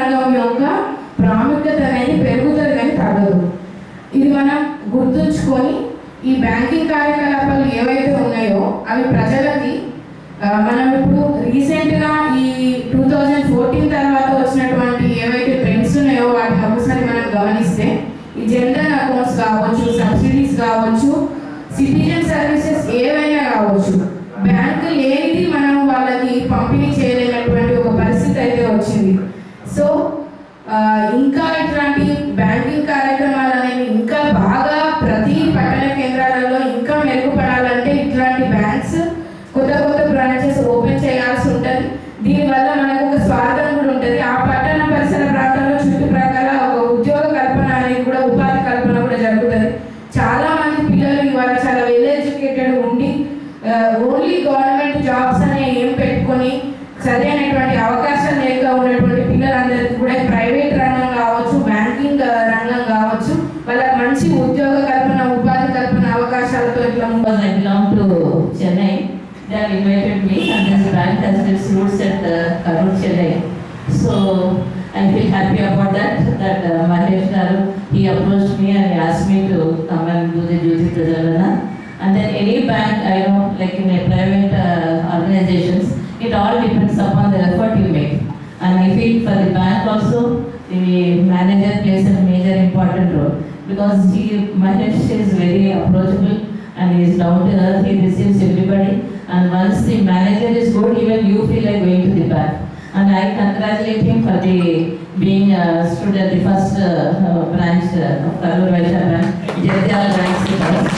రంగం యొక్క ప్రాముఖ్యత అనేది పెరుగుతుంది కానీ తగ్గదు. ఇది మనం గుర్తుంచుకొని ఈ బ్యాంకింగ్ కార్యకలాపాలు ఏవైతే ఉన్నాయో అవి ప్రజలకి మనం ఇప్పుడు రీసెంట్గా I feel happy about that, that uh, Mahesh Garu, he approached me and he asked me to come and do the Jyoti Prajalana. And then any bank, I know, like in a private uh, organizations, it all depends upon the effort you make. And I feel for the bank also, the manager plays a major important role. Because he, Mahesh is very approachable and he is down to earth, he receives everybody. And once the manager is good, even you feel like going to the bank. And I congratulate him for the being uh, stood at the first uh, branch uh, of Karur Vaishya Bank, Jagdal Bank.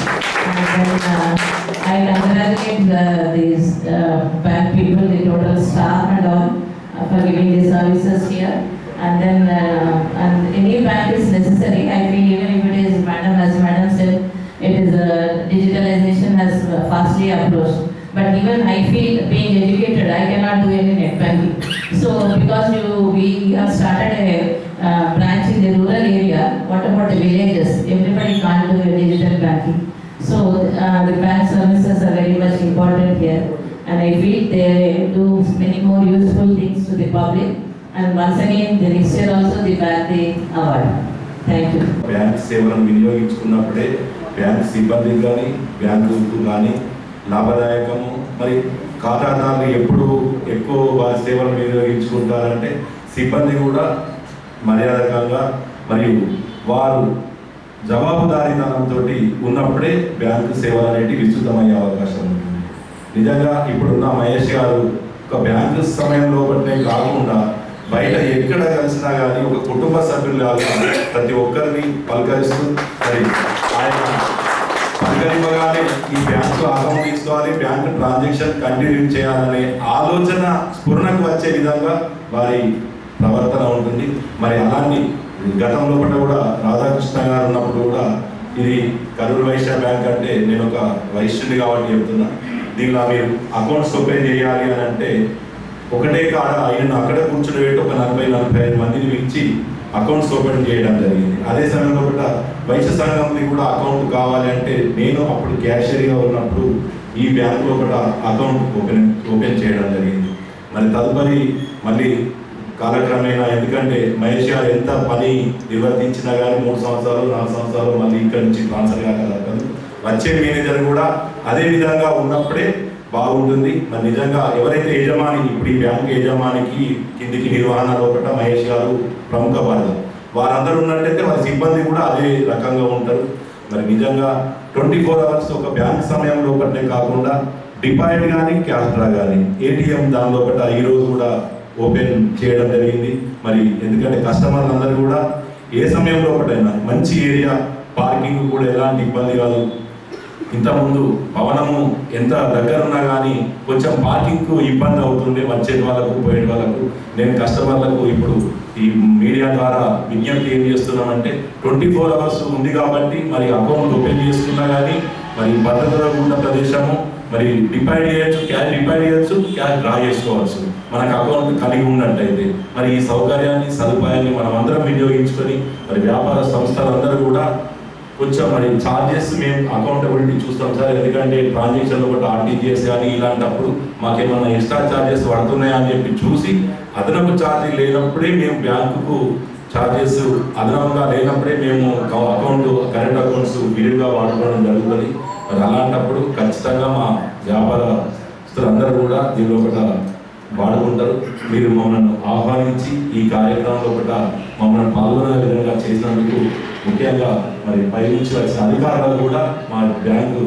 And then uh, I congratulate uh, these uh, bank people, the total staff and all uh, for giving the services here. And then, uh, and any bank is necessary, I feel even if it is, madam, as madam said, it is, uh, digitalization has uh, fastly approached. But even I feel being educated, I cannot do any net banking. So because you, we have started a uh, branch in the rural area, what about the villages? Everybody can't do a digital banking. So uh, the bank services are very much important here. And I feel they do many more useful things to the public. And once again, the next year also the bank the award. Thank you. Bank సేవలను వినియోగించుకున్నప్పుడే bank సిబ్బందికి కానీ బ్యాంకుకు కానీ లాభదాయకము మరి ఖాతాదారులు ఎప్పుడు ఎక్కువ వారి సేవలను వినియోగించుకుంటారంటే సిబ్బంది కూడా మర్యాదకంగా మరియు వారు జవాబుదారీతనంతో ఉన్నప్పుడే బ్యాంకు సేవలు అనేవి విస్తృతమయ్యే అవకాశం ఉంటుంది. నిజంగా ఇప్పుడున్న మహేష్ గారు ఒక బ్యాంకు సమయంలో ఒకటే కాకుండా బయట ఎక్కడ కలిసినా కానీ ఒక కుటుంబ సభ్యులాగా ప్రతి ఒక్కరిని పలకరిస్తూ మరి ఆయన పలకరింపగానే ఈ బ్యాంకు అకౌంట్ తీసుకోవాలి బ్యాంకు ట్రాన్సాక్షన్ కంటిన్యూ చేయాలనే ఆలోచన స్ఫురణకు వచ్చే విధంగా వారి ప్రవర్తన ఉంటుంది. మరి అలాంటి గతంలో పట్ల కూడా రాధాకృష్ణ గారు ఉన్నప్పుడు కూడా ఇది కరూరు వైశ్య బ్యాంక్ అంటే నేను ఒక వైశ్యుని కాబట్టి చెప్తున్నా. దీనిలో మీరు అకౌంట్స్ ఓపెన్ చేయాలి అని అంటే ఒకటే కాడ ఆయన అక్కడ కూర్చుని పెట్టి ఒక నలభై నలభై ఐదు మందిని పిలిచి అకౌంట్స్ ఓపెన్ చేయడం జరిగింది. అదే సమయంలో కూడా వైశ్య సంఘంకి కూడా అకౌంట్ కావాలి అంటే నేను అప్పుడు క్యాషియర్గా ఉన్నప్పుడు ఈ బ్యాంకులో కూడా అకౌంట్ ఓపెన్ ఓపెన్ చేయడం జరిగింది. మరి తదుపరి మళ్ళీ కాలక్రమేణా ఎందుకంటే మహేష్ గారు ఎంత పని నిర్వర్తించినా కానీ మూడు సంవత్సరాలు నాలుగు సంవత్సరాలు మళ్ళీ ఇక్కడ నుంచి ట్రాన్స్ఫర్ కాగలరు వచ్చే మేనేజర్ కూడా అదే విధంగా ఉన్నప్పుడే బాగుంటుంది. మరి నిజంగా ఎవరైతే యజమాని ఇప్పుడు ఈ బ్యాంక్ యజమానికి కిందికి నిర్వహణలో ఒకట మహేష్ గారు ప్రముఖ పాత్ర వారందరూ ఉన్నట్టయితే వారి సిబ్బంది కూడా అదే రకంగా ఉంటారు. మరి నిజంగా ట్వంటీ ఫోర్ అవర్స్ ఒక బ్యాంక్ సమయం ఒకటే కాకుండా డిపాజిట్ కానీ క్యాస్ట్రా కానీ ఏటీఎం దానిలో ఒకటి ఈరోజు కూడా ఓపెన్ చేయడం జరిగింది. మరి ఎందుకంటే కస్టమర్లు అందరూ కూడా ఏ సమయంలో ఒకటైనా మంచి ఏరియా పార్కింగ్ కూడా ఎలాంటి ఇబ్బంది కాదు. ఇంతకుముందు భవనము ఎంత దగ్గరున్నా కానీ కొంచెం పార్కింగ్కు ఇబ్బంది అవుతుండే వచ్చే వాళ్ళకు పోయే వాళ్ళకు నేను కస్టమర్లకు ఇప్పుడు ఈ మీడియా ద్వారా విజ్ఞప్తి ఏం చేస్తున్నామంటే ట్వంటీ ఫోర్ అవర్స్ ఉంది కాబట్టి మరి అకౌంట్ ఓపెన్ చేసుకున్నా కానీ మరి భద్రతలో ఉన్న ప్రదేశము మరి డిపైడ్ చేయొచ్చు క్యాష్ డిపైడ్ చేయొచ్చు క్యాష్ డ్రా చేసుకోవచ్చు. మనకు అకౌంట్ కలిగి ఉన్నట్టయితే మరి ఈ సౌకర్యాన్ని సదుపాయాన్ని మనం అందరం వినియోగించుకొని మరి వ్యాపార సంస్థలందరూ కూడా కొంచెం మరి ఛార్జెస్ మేము అకౌంటబిలిటీ చూస్తాం సార్. ఎందుకంటే ట్రాన్సాక్షన్ ఒకటి ఆర్టీజీఎస్ కానీ ఇలాంటప్పుడు మాకేమన్నా ఎక్స్ట్రా ఛార్జెస్ పడుతున్నాయా అని చెప్పి చూసి అదనపు ఛార్జీ లేనప్పుడే మేము బ్యాంకుకు ఛార్జెస్ అదనంగా లేనప్పుడే మేము అకౌంట్ కరెంట్ అకౌంట్స్ విరివిగా వాడుకోవడం జరుగుతుంది. మరి అలాంటప్పుడు ఖచ్చితంగా మా వ్యాపారస్తులందరూ కూడా దీనిలో ఒకట వాడుకుంటారు. మీరు మమ్మల్ని ఆహ్వానించి ఈ కార్యక్రమంలో ఒకట మమ్మల్ని పాల్గొనే విధంగా చేసినందుకు ముఖ్యంగా మరి పై నుంచి వచ్చిన అధికారులు కూడా మా బ్యాంకు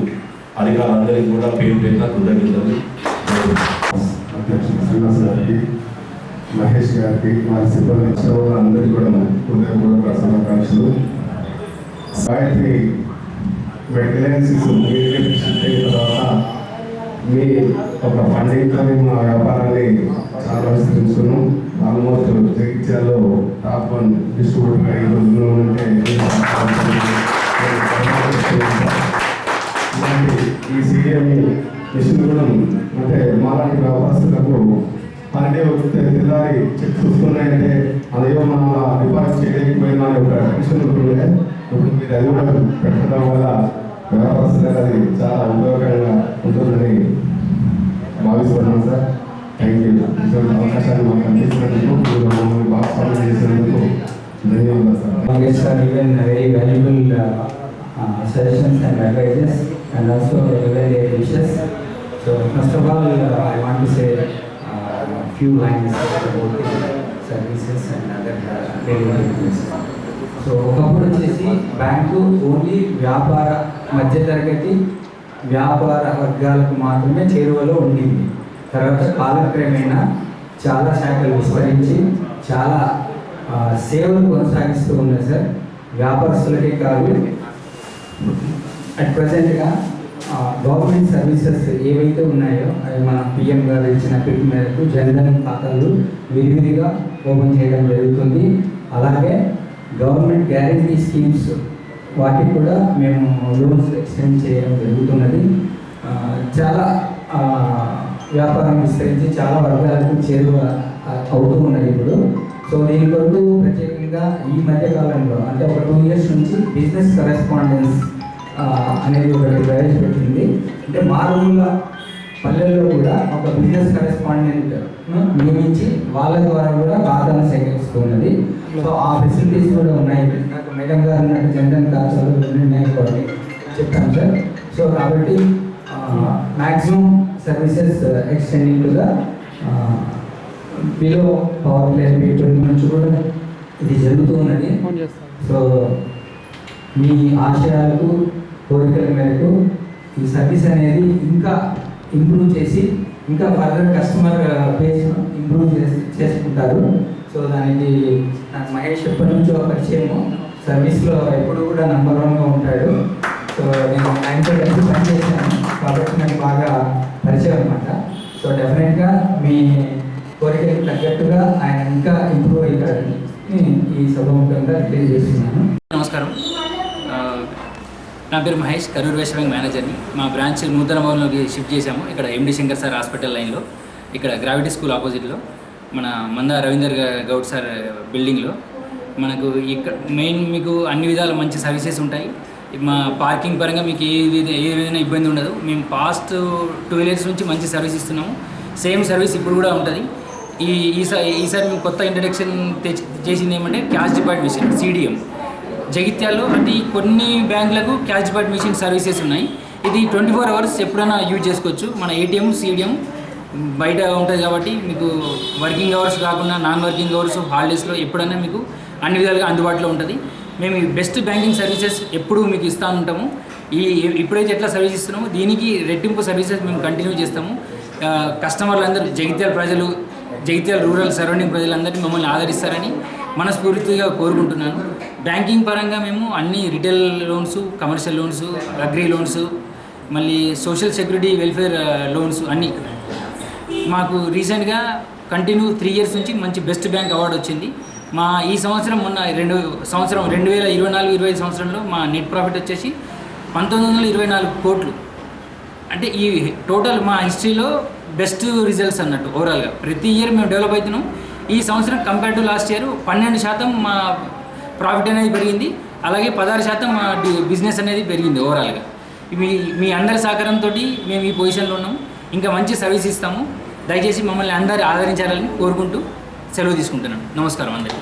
అధికారులందరికీ కూడా పేరు పేరున కృతజ్ఞతలు. మహేష్ గారికి మా సిబ్బంది అందరికీ కూడా హృదయపూర్వక శుభాకాంక్షలు. గాయత్రి వెంటనే తర్వాత మీ ఒక ఫండింగ్తో మా వ్యాపారాన్ని చాలా విస్తరించుకున్నాం ఆల్మోస్ట్ జగిత్యాల్లో టాప్ వన్ డిస్ట్రిబ్యూటర్ ఈ ఈ సీఎం మిషన్ కూడా అంటే మాలాంటి వ్యాపారస్తులకు హాలిడే వస్తే తెల్లారి చెక్ చూసుకున్నాయంటే అదేమో మన డిపాజిట్ చేయలేకపోయినా ఒక టెన్షన్ ఉంటుండే ఇప్పుడు మీరు అది కూడా పెట్టడం వల్ల వ్యాపారస్తులకు అది చాలా ఉపయోగకరంగా ఉంటుందని భావిస్తున్నాను సార్ థ్యాంక్ యూ ఇటువంటి అవకాశాన్ని మాకు అందించినందుకు మీరు మమ్మల్ని భాగస్వామ్యం చేసినందుకు ధన్యవాదాలు sir Congress are given very valuable uh, suggestions and advices and also given their wishes. So first of all, uh, I want to say uh, a few lines about the services and other uh, deliverables. So ఒకప్పుడు వచ్చేసి bank only వ్యాపార మధ్యతరగతి వ్యాపార వర్గాలకు మాత్రమే చేరువలో ఉండింది. తర్వాత కాలక్రమేణా చాలా శాఖలు విస్తరించి చాలా సేవలు కొనసాగిస్తూ ఉన్నాయి సార్. వ్యాపారస్తులకే కాదు అట్ ప్రజెంట్గా గవర్నమెంట్ సర్వీసెస్ ఏవైతే ఉన్నాయో అవి మన పిఎం గారు ఇచ్చిన పిలుపు మేరకు జన్ధన్ ఖాతాలు విరివిరిగా ఓపెన్ చేయడం జరుగుతుంది. అలాగే గవర్నమెంట్ గ్యారంటీ స్కీమ్స్ వాటికి కూడా మేము లోన్స్ ఎక్స్టెండ్ చేయడం జరుగుతున్నది. చాలా వ్యాపారం విస్తరించి చాలా వర్గాలకు చేరువ అవుతూ ఉన్నాయి ఇప్పుడు. సో దీని కొరకు ప్రత్యేకంగా ఈ మధ్య కాలంలో అంటే ఒక టూ ఇయర్స్ నుంచి బిజినెస్ కరెస్పాండెన్స్ అనేది ఒకటి ప్రవేశపెట్టింది. అంటే మారుమూల పల్లెల్లో కూడా ఒక బిజినెస్ కరెస్పాండెంట్ నియమించి వాళ్ళ ద్వారా కూడా ఖాతాను సేకరిస్తున్నది. సో ఆ ఫెసిలిటీస్ కూడా ఉన్నాయి. నాకు మేడం గారు ఉన్నట్టు జనరల్ ఇవన్నీ ఉన్నాయి కాబట్టి చెప్తాను సార్. సో కాబట్టి maximum services extending to the below power player people నుంచి కూడా ఇది జరుగుతూ ఉన్నది. సో మీ ఆశయాలకు కోరికల మేరకు ఈ సర్వీస్ అనేది ఇంకా ఇంప్రూవ్ చేసి ఇంకా ఫర్దర్ కస్టమర్ పేజ్ను ఇంప్రూవ్ చేసి చేసుకుంటారు. సో దానికి నాకు మహేష్ ఎప్పటి నుంచో పరిచయము సర్వీస్లో ఎప్పుడు కూడా నంబర్ వన్గా ఉంటాడు. సో నేను ఆయనతో కలిసి పనిచేశాను కాబట్టి నాకు బాగా పరిచయం అనమాట సో డెఫినెట్గా మీ కోరికలకు తగ్గట్టుగా ఆయన ఇంకా ఇంప్రూవ్ అవుతాడని ఈ సభముఖంగా తెలియజేస్తున్నాను. నమస్కారం. నా పేరు మహేష్ కరూర్ వెస్ట్ బ్యాంక్ మేనేజర్ని మా బ్రాంచ్ నూతన భవన్లోకి షిఫ్ట్ చేశాము. ఇక్కడ ఎండి శంకర్ సార్ హాస్పిటల్ లైన్లో. ఇక్కడ గ్రావిటీ స్కూల్ ఆపోజిట్లో. మన మంద రవీందర్ గ- గౌడ్ సార్ బిల్డింగ్లో మనకు ఇక్కడ మెయిన్ మీకు అన్ని విధాల మంచి సర్వీసెస్ ఉంటాయి. మా పార్కింగ్ పరంగా మీకు ఏ విధ ఏ విధమైన ఇబ్బంది ఉండదు. మేము పాస్ట్ టూ ఇయర్స్ నుంచి మంచి సర్వీస్ ఇస్తున్నాము. సేమ్ సర్వీస్ ఇప్పుడు కూడా ఉంటుంది. ఈ ఈసారి ఈసారి మేము కొత్త ఇంట్రడక్షన్ తెచ్చి చేసింది ఏమంటే క్యాష్ డిపాజిట్ మిషన్ సీడిఎం జగిత్యాల్లో అంటే కొన్ని బ్యాంకులకు క్యాష్ డిపాజిట్ మిషన్ సర్వీసెస్ ఉన్నాయి. ఇది ట్వంటీ ఫోర్ అవర్స్ ఎప్పుడైనా యూజ్ చేసుకోవచ్చు. మన ఏటీఎం సిడిఎం బయట ఉంటుంది కాబట్టి మీకు వర్కింగ్ అవర్స్ కాకుండా నాన్ వర్కింగ్ అవర్స్ హాలిడేస్లో ఎప్పుడైనా మీకు అన్ని విధాలుగా అందుబాటులో ఉంటుంది. మేము ఈ బెస్ట్ బ్యాంకింగ్ సర్వీసెస్ ఎప్పుడూ మీకు ఇస్తూ ఉంటాము. ఈ ఇప్పుడైతే ఎట్లా సర్వీస్ ఇస్తున్నామో దీనికి రెట్టింపు సర్వీసెస్ మేము కంటిన్యూ చేస్తాము. కస్టమర్లందరూ జగిత్యాల ప్రజలు జగిత్యాల రూరల్ సరౌండింగ్ ప్రజలందరినీ మమ్మల్ని ఆదరిస్తారని మనస్ఫూర్తిగా కోరుకుంటున్నాను. బ్యాంకింగ్ పరంగా మేము అన్ని retail loans commercial loans agri loans మళ్ళీ సోషల్ సెక్యూరిటీ వెల్ఫేర్ లోన్స్ అన్నీ మాకు రీసెంట్గా కంటిన్యూ త్రీ ఇయర్స్ నుంచి మంచి బెస్ట్ బ్యాంక్ అవార్డు వచ్చింది. మా ఈ సంవత్సరం మొన్న రెండు సంవత్సరం రెండు వేల ఇరవై నాలుగు ఇరవై ఐదు సంవత్సరంలో మా నెట్ ప్రాఫిట్ వచ్చేసి పంతొమ్మిది వందల ఇరవై నాలుగు కోట్లు. అంటే ఈ టోటల్ మా హిస్టరీలో బెస్ట్ రిజల్ట్స్ అన్నట్టు ఓవరాల్గా ప్రతి ఇయర్ మేము డెవలప్ అవుతున్నాం. ఈ సంవత్సరం కంపేర్ టు లాస్ట్ ఇయర్ పన్నెండు శాతం మా ప్రాఫిట్ అనేది పెరిగింది. అలాగే పదహారు శాతం మా బిజినెస్ అనేది పెరిగింది ఓవరాల్గా మీ మీ అందరి సహకారంతో మేము ఈ పొజిషన్లో ఉన్నాము ఇంకా మంచి సర్వీస్ ఇస్తాము. దయచేసి మమ్మల్ని అందరూ ఆదరించాలని కోరుకుంటూ సెలవు తీసుకుంటున్నాను. నమస్కారం అందరికీ.